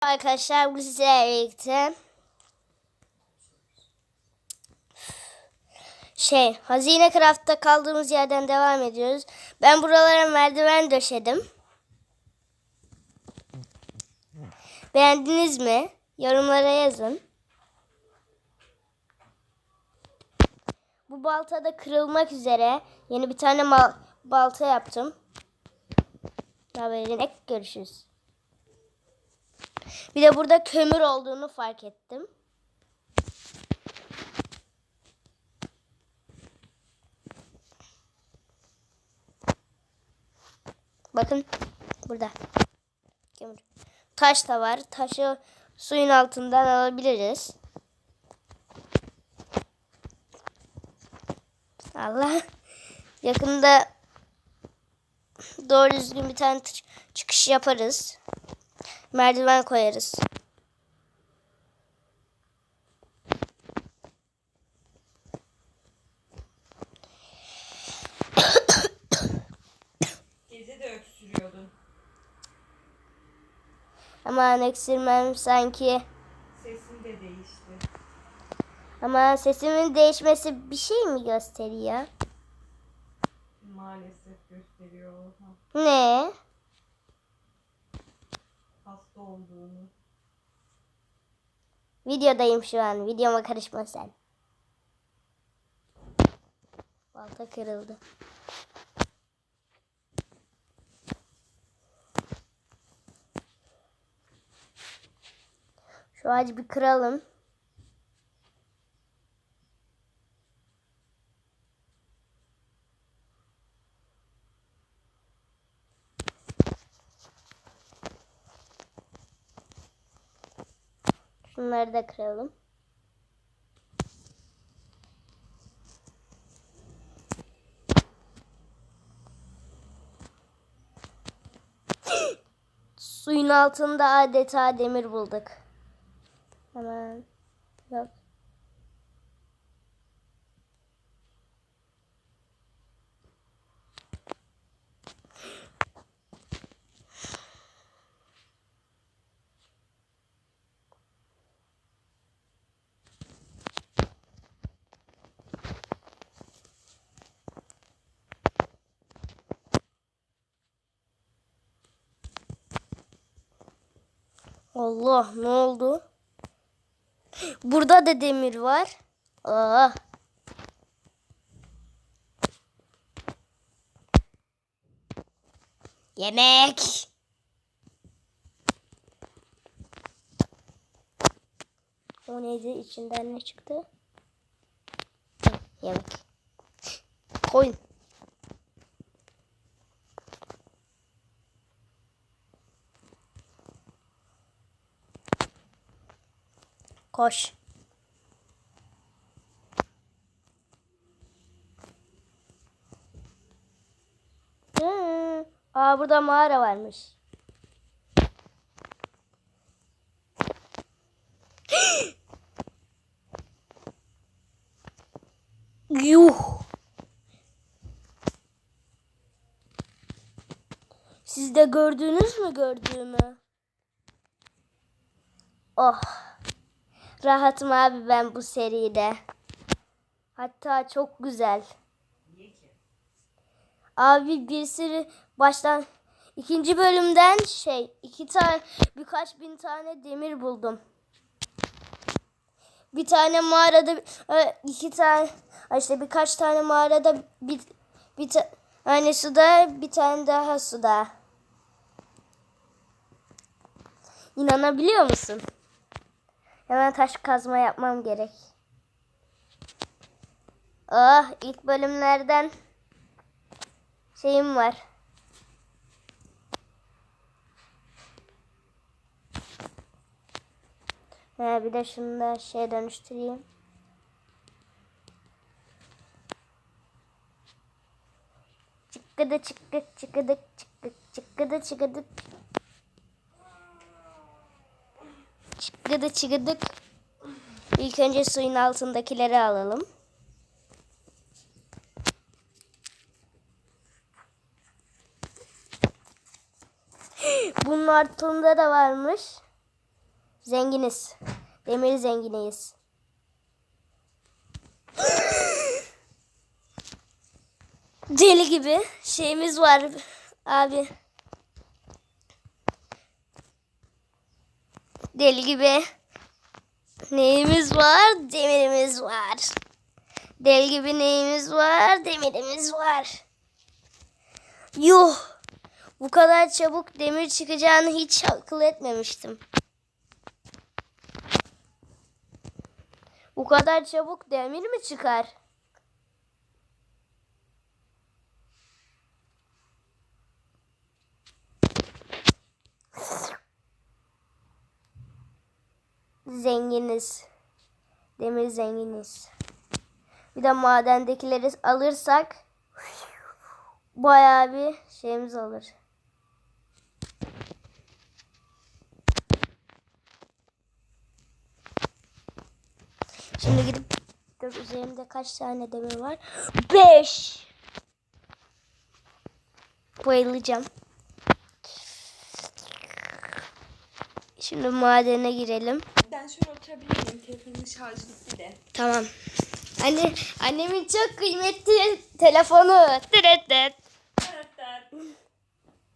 Arkadaşlar bu sizlerle birlikte şey hazine craft'ta kaldığımız yerden devam ediyoruz. Ben buralara merdiven döşedim. Beğendiniz mi? Yorumlara yazın. Bu balta da kırılmak üzere. Yeni bir tane balta yaptım. Haberine görüşürüz. Bir de burada kömür olduğunu fark ettim. Bakın burada kömür. Taş da var. Taşı suyun altından alabiliriz. Allah. Yakında doğru düzgün bir tane çıkış yaparız. Merdiven koyarız. Gece de öksürüyordun. Ama öksürmem sanki. Sesin de değişti. Ama sesimin değişmesi bir şey mi gösteriyor? Maalesef gösteriyor. Ne? Hasta olduğunu. Videodayım şu an. Videoma karışma sen. Balta kırıldı. Şu ağacı bir kıralım. Şunları da kıralım. Suyun altında adeta demir bulduk. Hemen. Yok. Allah ne oldu? Burada da demir var. Aa. Yemek. O neydi? İçinden ne çıktı? Yemek. Koyun. Koş. Hı. Aa burada mağara varmış. Yuh. Siz de gördünüz mü gördüğümü? Oh. Rahatım abi ben bu seride. Hatta çok güzel. Abi bir sürü baştan ikinci bölümden şey iki tane birkaç bin tane demir buldum. Bir tane mağarada e, iki tane işte birkaç tane mağarada bir bir ta- tane suda bir tane daha suda. İnanabiliyor musun? Hemen taş kazma yapmam gerek. Ah ilk bölümlerden şeyim var. Ha, bir de şunu da şeye dönüştüreyim. Çıkkıdı çıkkık çıkkıdık çıkkık çıkkıdı çıkkıdık. Çıkkıdı çıkkıdık. İlk önce suyun altındakileri alalım. Bunun altında da varmış. Zenginiz. Demir zenginiyiz. Deli gibi şeyimiz var abi. Deli gibi neyimiz var? Demirimiz var. Deli gibi neyimiz var? Demirimiz var. Yuh! Bu kadar çabuk demir çıkacağını hiç akıl etmemiştim. Bu kadar çabuk demir mi çıkar? Zenginiz. Demir zenginiz. Bir de madendekileri alırsak bayağı bir şeyimiz olur. Şimdi gidip dur üzerimde kaç tane demir var? Beş. Bayılacağım. Şimdi madene girelim. Ben şöyle oturabilir miyim? Telefonumun şarjı bitti de. Tamam. Anne, annemin çok kıymetli telefonu. Dırt dırt.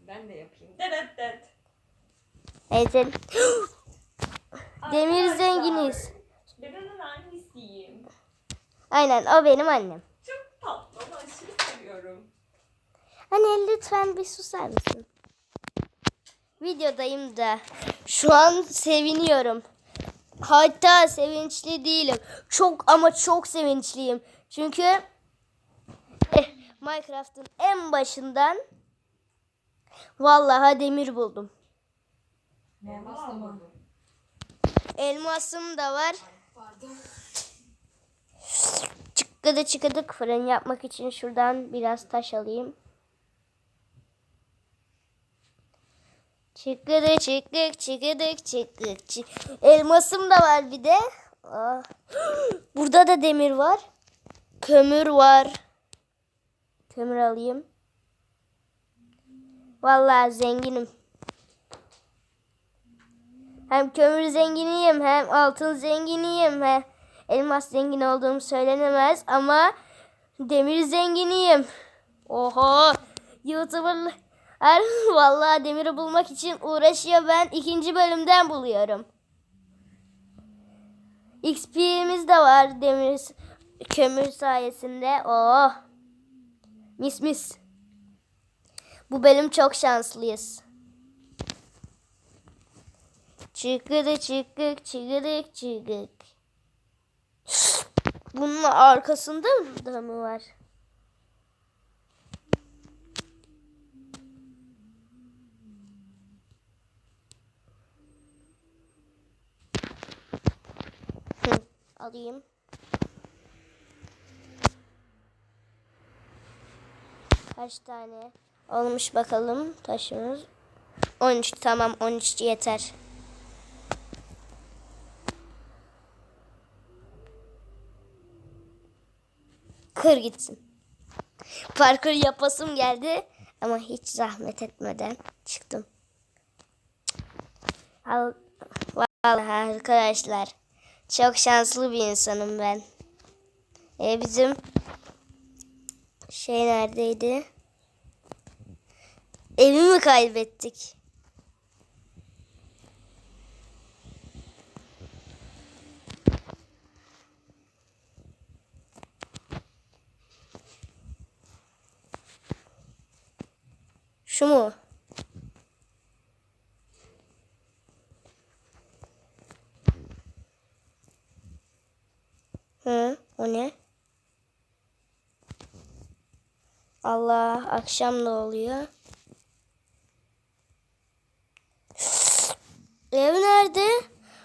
Ben de yapayım. Dırt dırt. Evet. Demir Arkadaşlar, zenginiz. Ben onun annesiyim. Aynen o benim annem. Çok tatlı. Onu aşırı seviyorum. Anne lütfen bir susar mısın? Videodayım da. Şu an seviniyorum. Hatta sevinçli değilim. Çok ama çok sevinçliyim. Çünkü eh, Minecraft'ın en başından vallahi demir buldum. Elmas mı? Elmasım da var. Çıkkıdı çıkıdık fırın yapmak için şuradan biraz taş alayım. Çıkkıdı çıkık çıkıdık çıkık çık. Elmasım da var bir de. Aa. Burada da demir var. Kömür var. Kömür alayım. Vallahi zenginim. Hem kömür zenginiyim hem altın zenginiyim. He. Elmas zengin olduğum söylenemez ama demir zenginiyim. Oho. YouTuber'lar vallahi demiri bulmak için uğraşıyor. Ben ikinci bölümden buluyorum. XP'miz de var demir kömür sayesinde. Oh. Mis mis. Bu bölüm çok şanslıyız. Çıkıdı çıkık çıkıdık çıkık. Bunun arkasında da mı var? Hı, alayım. Kaç tane olmuş bakalım taşımız. 13 tamam 13 yeter. Kır gitsin. Parkur yapasım geldi ama hiç zahmet etmeden çıktım. Al, vallahi arkadaşlar çok şanslı bir insanım ben. E bizim şey neredeydi? Evimi kaybettik. Şu mu? Hı, o ne? Allah, akşam da oluyor. Ev nerede?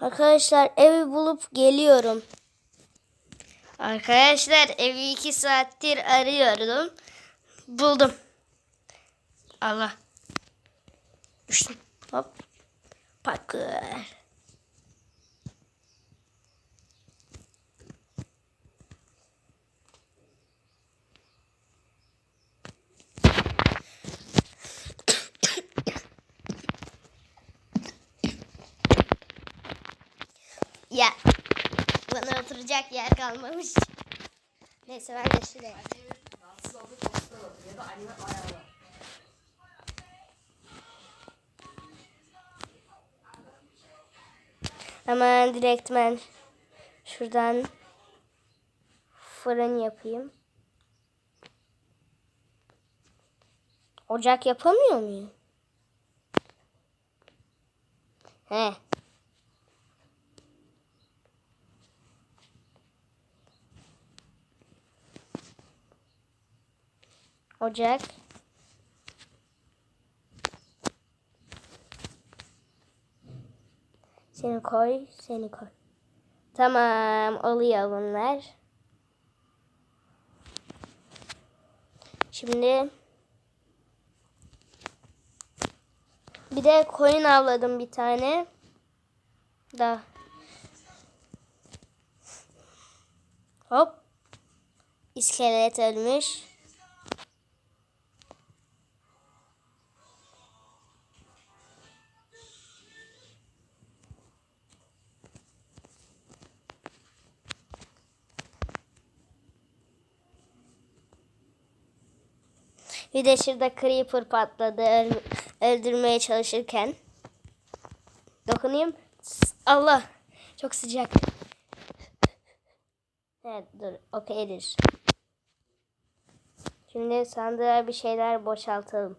Arkadaşlar evi bulup geliyorum. Arkadaşlar evi iki saattir arıyorum. Buldum. Allah. Düştüm. Hop. Parkur. Ya. Bana oturacak yer kalmamış. Neyse ben de şuraya. Hemen direktmen şuradan fırın yapayım. Ocak yapamıyor muyum? He. Ocak. Seni koy, seni koy. Tamam, oluyor bunlar. Şimdi bir de koyun avladım bir tane. Da. Hop. İskelet ölmüş. Bir de şurada creeper patladı öl- öldürmeye çalışırken. Dokunayım. Allah. Çok sıcak. Evet dur. Okeydir. Şimdi sandığa bir şeyler boşaltalım.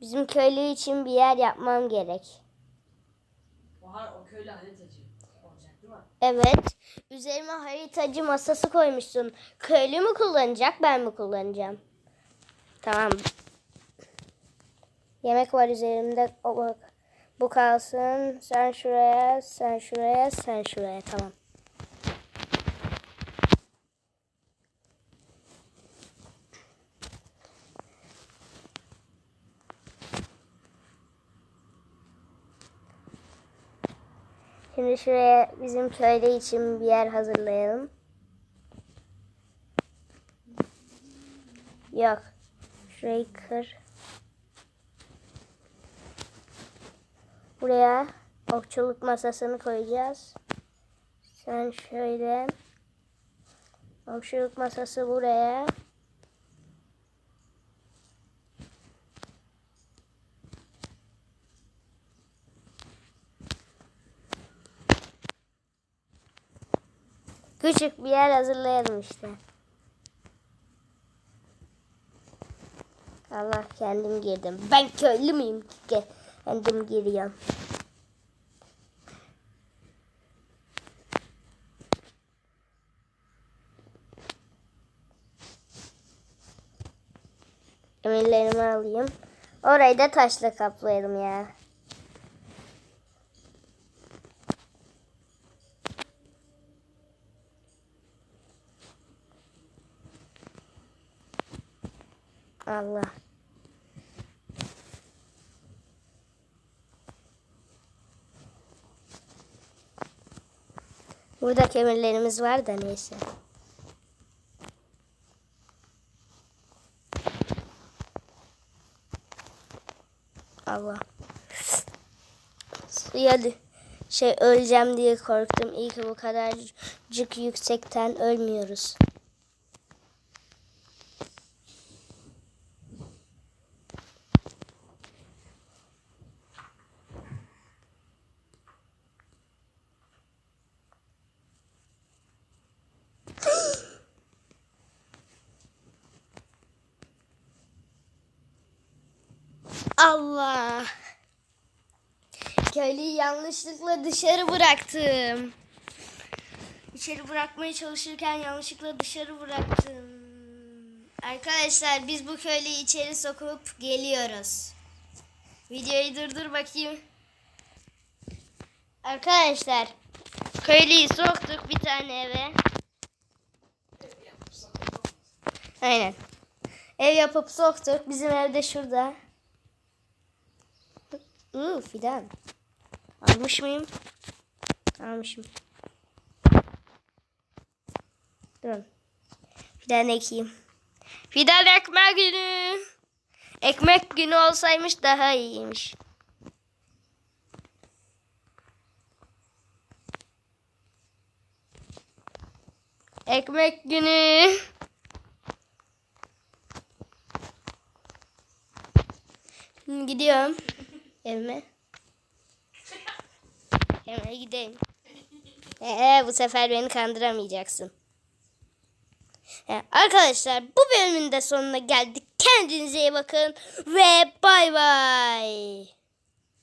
Bizim köylü için bir yer yapmam gerek. Bahar o köylü haritacı olacak değil mi? Evet. Üzerime haritacı masası koymuşsun. Köylü mü kullanacak, ben mi kullanacağım? Tamam. Yemek var üzerimde. O bak. Bu kalsın. Sen şuraya, sen şuraya, sen şuraya. Tamam. Şimdi şuraya bizim köylü için bir yer hazırlayalım. Yok. Şurayı kır. Buraya okçuluk masasını koyacağız. Sen şöyle okçuluk masası buraya. Küçük bir yer hazırlayalım işte. Allah kendim girdim. Ben köylü müyüm ki? Kendim giriyorum. Emirlerimi alayım. Orayı da taşla kaplayalım ya. Allah. Burada kemirlerimiz var da neyse. Allah. Suya şey öleceğim diye korktum. İyi ki bu kadarcık yüksekten ölmüyoruz. Allah. Köylüyü yanlışlıkla dışarı bıraktım. İçeri bırakmaya çalışırken yanlışlıkla dışarı bıraktım. Arkadaşlar biz bu köylüyü içeri sokup geliyoruz. Videoyu durdur bakayım. Arkadaşlar köylüyü soktuk bir tane eve. Aynen. Ev yapıp soktuk. Bizim evde şurada. Uuu fidan. Almış mıyım? Almışım. Durun. Fidan ekeyim. Fidan ekme günü. Ekmek günü olsaymış daha iyiymiş. Ekmek günü. Gidiyorum evime. Hemen gideyim. Ee, bu sefer beni kandıramayacaksın. Ee, arkadaşlar bu bölümün de sonuna geldik. Kendinize iyi bakın ve bay bay.